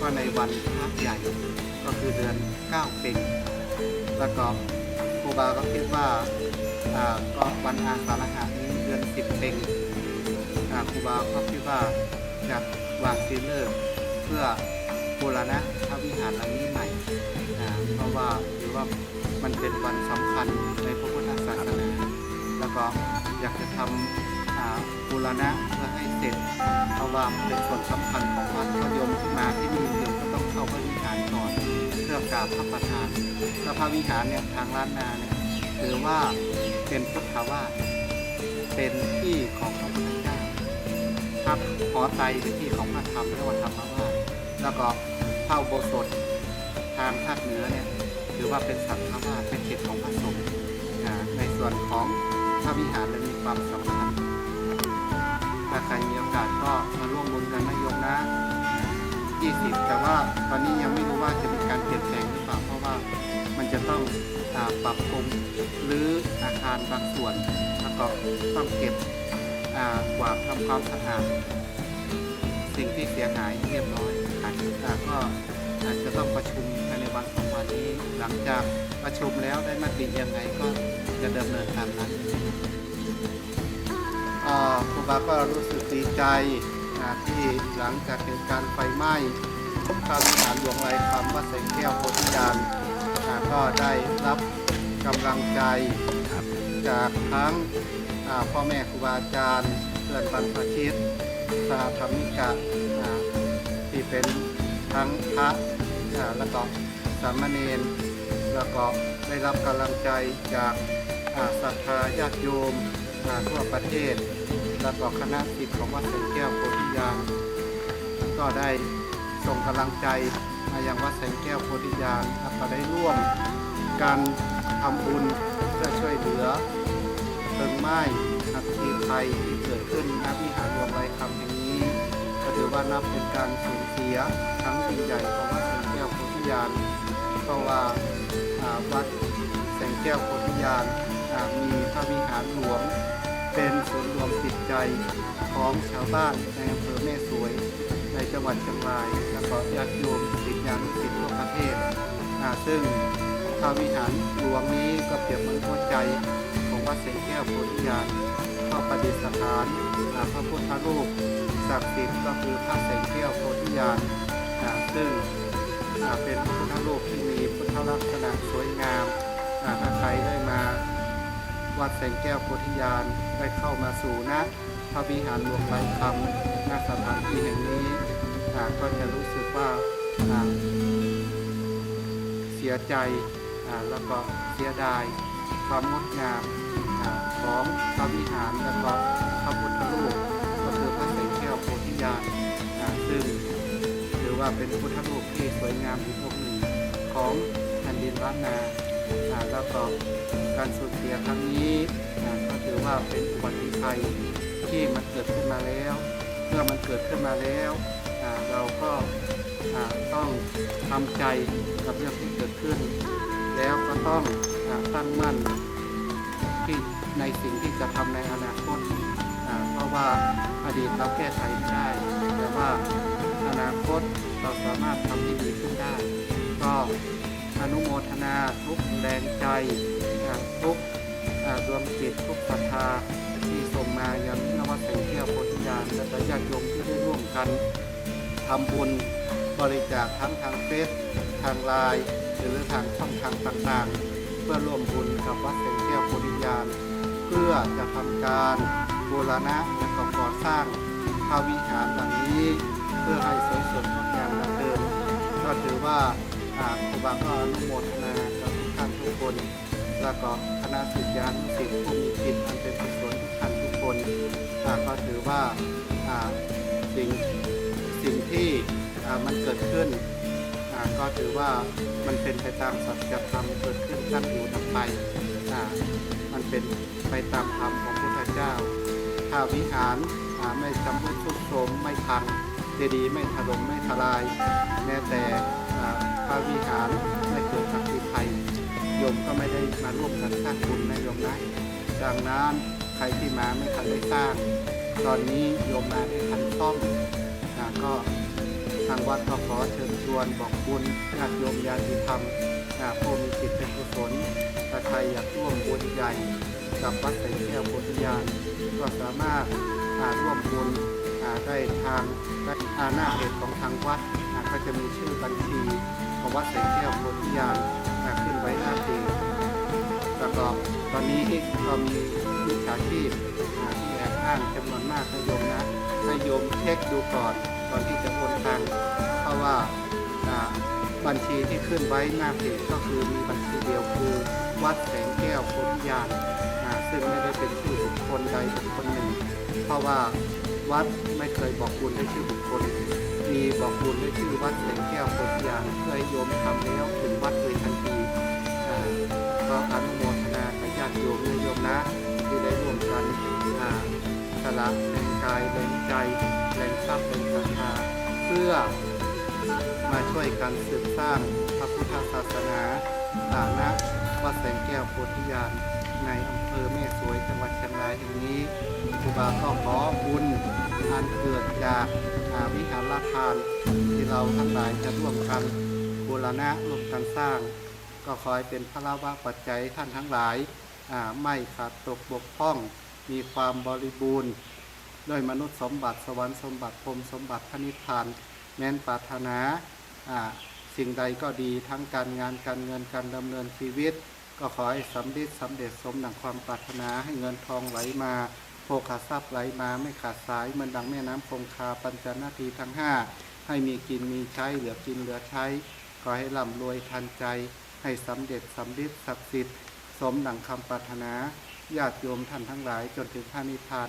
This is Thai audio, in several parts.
ก็ในวันพระใหญ่ก็คือเดือนเก้าเพลงแล้วก็ครูบาก็คิดว่าอ่าก็วันอาสาฬหะนี้เดือนสิบเพลงอ่าครูบาก็คิดว่าจะวางซีเลอร์เพื่อบูรณะพระวิหารหลังนี้ใหม่เพราะว่าถือว่ามันเป็นวันสำคัญในพระพุทธศาสนา แล้วก็อยากจะทำอ่า รณะเพื่อให้เสร็จเพราะว่ามเป็นส่วนสำคัญของวัดพระยมที่มาที่นี่โยมก็ต้องเข้าพระวิหารก่อนเพื่อกราบพระประธานแล้วพระวิหารเนี่ยทางล้านนาเนี่ยถือว่าเป็นพุทธวาสเป็นที่ของพระพุทธเจ้าครับ หอไตรเป็นที่ของพระธรรมเรียกว่าธรรมวาสแล้วก็พระอุโบสถทางภาคเหนือเนี่ยถือว่าเป็นสังฆวาสเป็นเขตของพระสงฆ์ในส่วนของพระวิหารเลยมีความสำคัญาใครมีโอกาสก็มาร่วมบุญกันนะโยมนะ 20 แต่ว่าตอนนี้ยังไม่รู้ว่าจะมีการเปลี่ยนแปลงหรือเปล่าเพราะว่ามันจะต้องอปรับปรุงหรืออาคารบางส่วนแล้วก็ต้องเก็บกวาดทำความสะอาดสิ่งที่เสียหายเรียบร้อยอาจอ่าก็อาจจะต้องประชุมภายในวันสองวันนี้ หลังจากประชุมแล้วได้มติยังไงก็จะดำเนินตามนั้น อ่าครูบาก็รู้สึกดีใจอ่าที่หลังจากเหตุการณ์ไฟไหม้พระวิหารหลวงไรคำวัดแสงแก้วโพธิญาณอ่าก็ได้รับกำลังใจจากทั้งอ่าพ่อแม่ครูบาอาจารย์เพื่อนบรรพชิตสหธรรมิกะอ่าที่เป็นทั้งพระอ่าแล้วก็สามเณรแล้วก็ได้รับกำลังใจจากอ่าศรัทธาญาติโยมอ่าทั่วประเทศ แล้วก็คณะศิษย์ของวัดแสงแก้วโพธิญาณก็ได้ส่งกำลังใจมายังวัดแสงแก้วโพธิญาณแล้วก็ได้ร่วมการทำบุญเพื่อช่วยเหลือเพลิงไหม้อัคคีภัยที่เกิดขึ้นณวิหารรวมไรคำแห่งนี้ก็ถือว่านับเป็นการสูญเสียครั้งยิ่งใหญ่ของวัดแสงแก้วโพธิญาณเพราะว่าวัดแสงแก้วโพธิญาณมีพระวิหารหลวง เป็นศูนย์รวมจิตใจของชาวบ้านในอำเภอแม่สวย ในจังหวัดเชียงราย แล้วก็ญาติโยมศิษยานุศิษย์ทั่วประเทศซึ่งพระวิหารหลวงนี้ก็เปรียบเหมือนหัวใจของวัดเสงแก้วโพธิญาณเข้าประดิษฐานอ่าพระพุทธรูปศักดิ์สิทธิ์ก็คือพระเสงแก้วโพธิญาณซึ่งเป็นพระพุทธรูปที่มีพุทธลักษณะสวยงามอ่าถ้าใครได้มา วัดแสงแก้วโพธิญาณได้เข้ามาสู่ณพระวิหารหลวงไรคำณสถานที่แห่งนี้อ่าก็จะรู้สึกว่าเสียใจแล้วก็เสียดายความงดงามของพระวิหารและก็พระพุทธรูปก็คือพระแสงแก้วโพธิญาณซึ่งถือว่าเป็นพุทธรูปที่สวยงามอีกองค์หนึ่งของ แล้วก็การสูญเสียครั้งนี้อ่าก็ถือว่าเป็นอุบัติภัยที่มันเกิดขึ้นมาแล้ว เมื่อมันเกิดขึ้นมาแล้วอ่าเราก็ต้องทำใจกับเรื่องที่เกิดขึ้น แล้วก็ต้องตั้งมั่นที่ในสิ่งที่จะทำในอนาคตเพราะว่าอดีตเราแก้ไขไม่ได้ แต่ว่าอนาคตเราสามารถทำให้ดีขึ้นได้ ก็ อนุโมทนาทุกแรงใจทุกดวงจิตทุกศรัทธาที่ส่งมายังนวัดแสงแก้วโพธิญาณและญาติโยมที่ได้ร่วมกันทำบุญบริจาคทั้งทางเฟซทางไลน์หรือทางช่องทางต่างๆ เพื่อร่วมบุญกับวัดแสงแก้วโพธิญาณเพื่อจะทำการบูรณะและก่อสร้างพระวิหารหลังนี้ เพื่อให้สวยสดงดงามดังเดิมก็ถือว่า ครูบาก็อนุโมทนากับทุกท่านทุกคน แล้วก็คณะศิษยานุศิษย์ผู้มีจิตอันเป็นกุศลทุกท่านทุกคนก็ถือว่าสิ่งสิ่งที่มันเกิดขึ้น ก็ถือว่ามันเป็นไปตามสัจธรรมเกิดขึ้นตั้งอยู่ดับไปมันเป็นไปตามธรรมของพุทธเจ้าถ้าวิหารไม่จำรุดทรุดโทรมไม่พังเจดีย์ไม่ถล่มไม่ทลาย แม้แต่ พระวิหารไม่เกิดอัคคีภัยโยมก็ไม่ได้มาร่วมกันสร้างบุญนะโยมนะดังนั้นใครที่มาไม่ทันได้สร้าง ตอนนี้โยมมาได้ทันซ่อมนะก็ทางวัดก็ขอเชิญชวนบอกบุญญาติโยมญาติธรรมนะผู้มีจิตเป็นกุศลถ้าใครอยากร่วมบุญใหญ่กับวัดแสแก้วโพธิญาณก็สามารถาร่วมบุญอ่าได้ทางอ่าหน้าเพจของทางวัดอ่าก็จะมีชื่อบัญชี ของวัดแสงแก้วโพธิญาณอ่าขึ้นไว้หน้าเพจแล้วก็ตอนนี้ก็มีมิจฉาชีพที่แอบอ้างจำนวนมากนะโยมนะให้โยมเช็คดูก่อนก่อนที่จะโอนตังเพราะว่าบัญชีที่ขึ้นไว้หน้าเพจก็คือมีบัญชีเดียวคือวัดแสงแก้วโพธิญาณซึ่งไม่ได้เป็นชื่อบุคคลใดบุคคลหนึ่ง เพราะว่าวัดไม่เคยบอกบุญให้ชื่อบุคคล มีบอกบุญให้ชื่อวัดแสงแก้วโพธิญาเพื่อให้โยมทำแล้วถึงวัดเลยทันทีก็อนุโมทนากับญาโยมนะโยมนะที่ได้รวมกันอ่าสละแรงกายแรงใจแรงทรัพย์แรงศรัทธาเพื่อมาช่วยกันสืบสร้างพระพุทธศาสนาฐานะวัดแสงแก้วโพธิญา ในอำเภอแม่สวยจังหวัดเชียงรายแห่งนี้ครูบาก็ขอบุญอันเกิดจากอาวิหารทาน ที่เราทั้งหลายจะร่วมกันบูรณะร่วมกันสร้าง ก็ขอให้เป็นพระลาวะปัจจัยท่านทั้งหลายาไม่ขาดตกบกพร่องมีความบริบูรณ์ด้วยมนุษย์สมบัติสวรรค์สมบัติพรมสมบัติพระนิพพานแม้นปรารถนาสิ่งใดก็ดีทั้งการงานการเงินการดำเนินชีวิต ก็ขอให้สำเร็จสำเร็จสมดังความปรารถนาให้เงินทองไหลมาโภคทรัพย์ไหลมาไม่ขาดสายเหมือนดังแม่น้ำคงคาปัญจนาทีทั้งห้าให้มีกินมีใช้เหลือกินเหลือใช้ ขอให้ร่ำรวยทันใจ ให้สำเร็จสำเร็จศักดิ์สิทธิ์สมดังคำปรารถนาญาติโยมท่านทั้งหลายจนถึงพระนิพพาน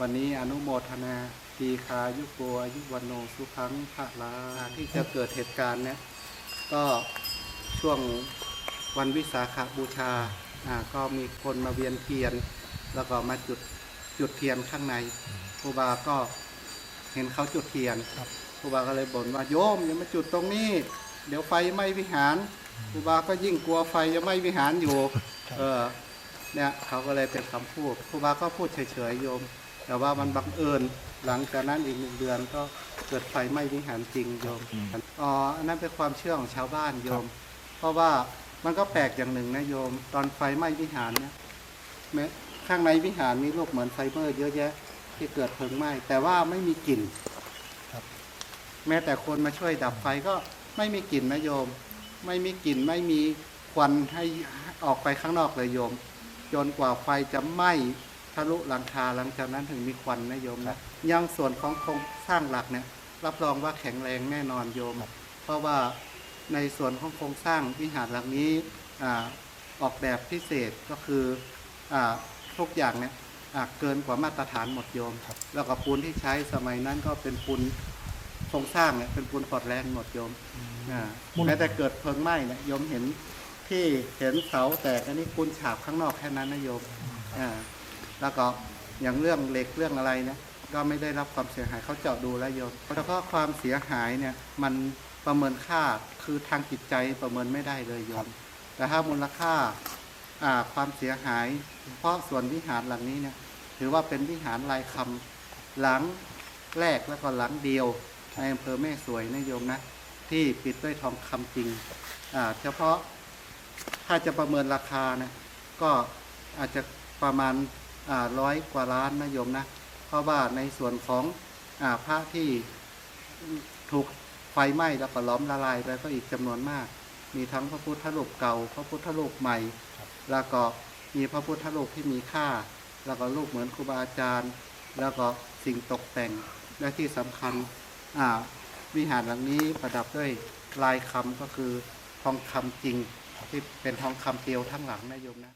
วันนี้อนุโมทนาทีคายุโกอายุวันโนสุขังพระลาที่จะเกิดเหตุการณ์เนี่ยก็ช่วง วันวิสาขบูชาอ่าก็มีคนมาเวียนเทียน แล้วก็มาจุดจุดเทียนข้างในครูบาก็เห็นเขาจุดเทียนครับครูบาก็เลยบ่นว่าโยมอย่ามาจุดตรงนี้ เดี๋ยวไฟไหม้วิหารครูบาก็ยิ่งกลัวไฟจะไหม้วิหารอยู่ เออเนี่ยเขาก็เลยเป็นคำพูดครูบาก็พูดเฉยๆโยม แต่ว่ามันบังเอิญหลังจากนั้นอีกหนึ่งเดือนก็เกิดไฟไหม้วิหารจริงโยมอืมอ๋ออันนั้นเป็นความเชื่อของชาวบ้านโยม เพราะว่า มันก็แปลกอย่างหนึ่งนะโยม ตอนไฟไหม้วิหารเนี่ยแม้ข้างในวิหารมีรูปเหมือนไฟเบอร์ เยอะแยะ ที่เกิดเพลิงไหม้แต่ว่าไม่มีกลิ่นครับแม้แต่คนมาช่วยดับไฟก็ไม่มีกลิ่นนะโยม ไม่มีกลิ่นไม่มีควันให้ออกไปข้างนอกเลยโยมจนกว่าไฟจะไหม้ทะลุหลังคาหลังจากนั้นถึงมีควันนะโยมนะยังส่วนของโครงสร้างหลักเนี่ย รับรองว่าแข็งแรงแน่นอนโยม เพราะว่า ในส่วนของโครงสร้างวิหารหลังนี้อาออกแบบพิเศษก็คืออาทุกอย่างเนี่ยอ่าเกินกว่ามาตรฐานหมดโยมครับแล้วก็ปูนที่ใช้สมัยนั้นก็เป็นปูนโครงสร้างเนี่ยเป็นปูนปลอดแรงหมดโยมอ่ามูลแม้แต่เกิดเพลิงไหม้เนี่ยโยมเห็นที่เห็นเสาแตกอันนี้ปูนฉาบข้างนอกแค่นั้นนะโยมอ่าแล้วก็อย่างเรื่องเหล็กเรื่องอะไรเนี่ยก็ไม่ได้รับความเสียหายเขาเจาะดูแล้วโยมแล้วก็ความเสียหายเนี่ยมัน ประเมินค่าคือทางจิตใจประเมินไม่ได้เลยโยม แต่ถ้ามูลค่าอ่าความเสียหาย เพราะส่วนวิหารหลังนี้เนี่ยถือว่าเป็นวิหารลายคำหลังแรกแล้วก็หลังเดียวในอำเภอแม่สวยนะโยมนะ ที่ปิดด้วยทองคำจริงอ่าเฉพาะถ้าจะประเมินราคานะก็อาจจะประมาณร้อยกว่าล้านนะโยมนะ เพราะว่าในส่วนของอาพระที่ถูกไฟไหม้แล้วก็ล้อมละลายไปก็อีกจำนวนมาก มีทั้งพระพุทธรูปเก่า พระพุทธรูปใหม่ แล้วก็มีพระพุทธรูปที่มีค่า แล้วก็รูปเหมือนครูบาอาจารย์ แล้วก็สิ่งตกแต่งและที่สำคัญอ่าวิหารหลังนี้ประดับด้วยลายคำก็คือทองคำจริงที่เป็นทองคำเปลวทั้งหลังนะโยมนะ